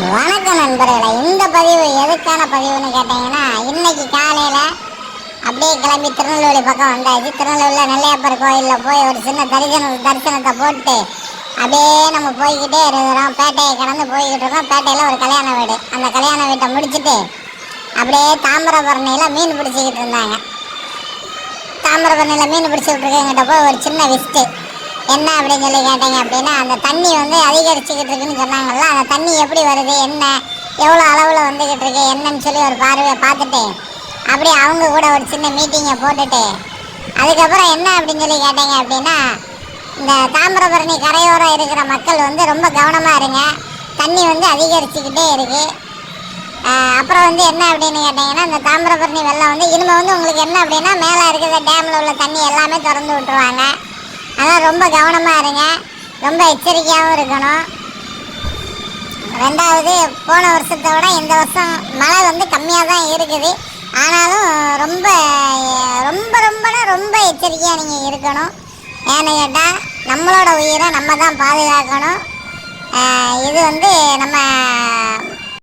வணக்கம் நண்பர்களே. இந்த பதிவு எதுக்கான பதிவுன்னு கேட்டீங்கன்னா இன்னைக்கு காலையில் அப்படியே கிளம்பி திருநெல்வேலி பக்கம் வந்தாச்சு. திருநெல்வேலியில் நெல்லையப்பர் கோயிலில் போய் ஒரு சின்ன தரிசன தரிசனத்தை போட்டு அப்படியே நம்ம போய்கிட்டே இருக்கிறோம். பேட்டையை கடந்து போய்கிட்டு இருக்கோம். பேட்டையில் ஒரு கல்யாண வீடு. அந்த கல்யாண வீட்டை முடிச்சுட்டு அப்படியே தாமிரபரணியில் மீன் பிடிச்சிக்கிட்டு இருந்தாங்க. தாமிரபரணியில் மீன் பிடிச்சிக்கிட்டு இருக்கவங்கிட்ட போய் ஒரு சின்ன விஸ்ட்டு என்ன அப்படின்னு சொல்லி கேட்டீங்க அப்படின்னா அந்த தண்ணி வந்து அதிகரிச்சுக்கிட்டு இருக்குன்னு சொன்னாங்கல்ல அந்த தண்ணி எப்படி வருது என்ன எவ்வளோ அளவில் வந்துக்கிட்டு இருக்கு என்னன்னு சொல்லி ஒரு பார்வையை பார்த்துட்டு அப்படியே அவங்க கூட ஒரு சின்ன மீட்டிங்கை போட்டுட்டு அதுக்கப்புறம் என்ன அப்படின்னு சொல்லி கேட்டீங்க அப்படின்னா இந்த தாமிரபரணி கரையோரம் இருக்கிற மக்கள் வந்து ரொம்ப கவனமாக இருங்க. தண்ணி வந்து அதிகரிச்சுக்கிட்டே இருக்குது அப்புறம் வந்து என்ன அப்படின்னு கேட்டிங்கன்னா இந்த தாமிரபரணி வெள்ளம் வந்து இனிமேல் வந்து உங்களுக்கு என்ன அப்படின்னா மேலே இருக்கிற டேமில் உள்ள தண்ணி எல்லாமே திறந்து விட்டுருவாங்க. ரொம்ப கவனமாக இருங்க. ரொம்ப எச்சரிக்கையாகவும் இருக்கணும். ரெண்டாவது போன வருஷத்தை விட இந்த வருஷம் மழை வந்து கம்மியாக தான் இருக்குது. ஆனாலும் ரொம்ப ரொம்ப ரொம்பனா ரொம்ப எச்சரிக்கையாக நீங்கள் இருக்கணும். ஏன்னு கேட்டால் நம்மளோட உயிரை நம்ம தான் பாதுகாக்கணும். இது வந்து நம்ம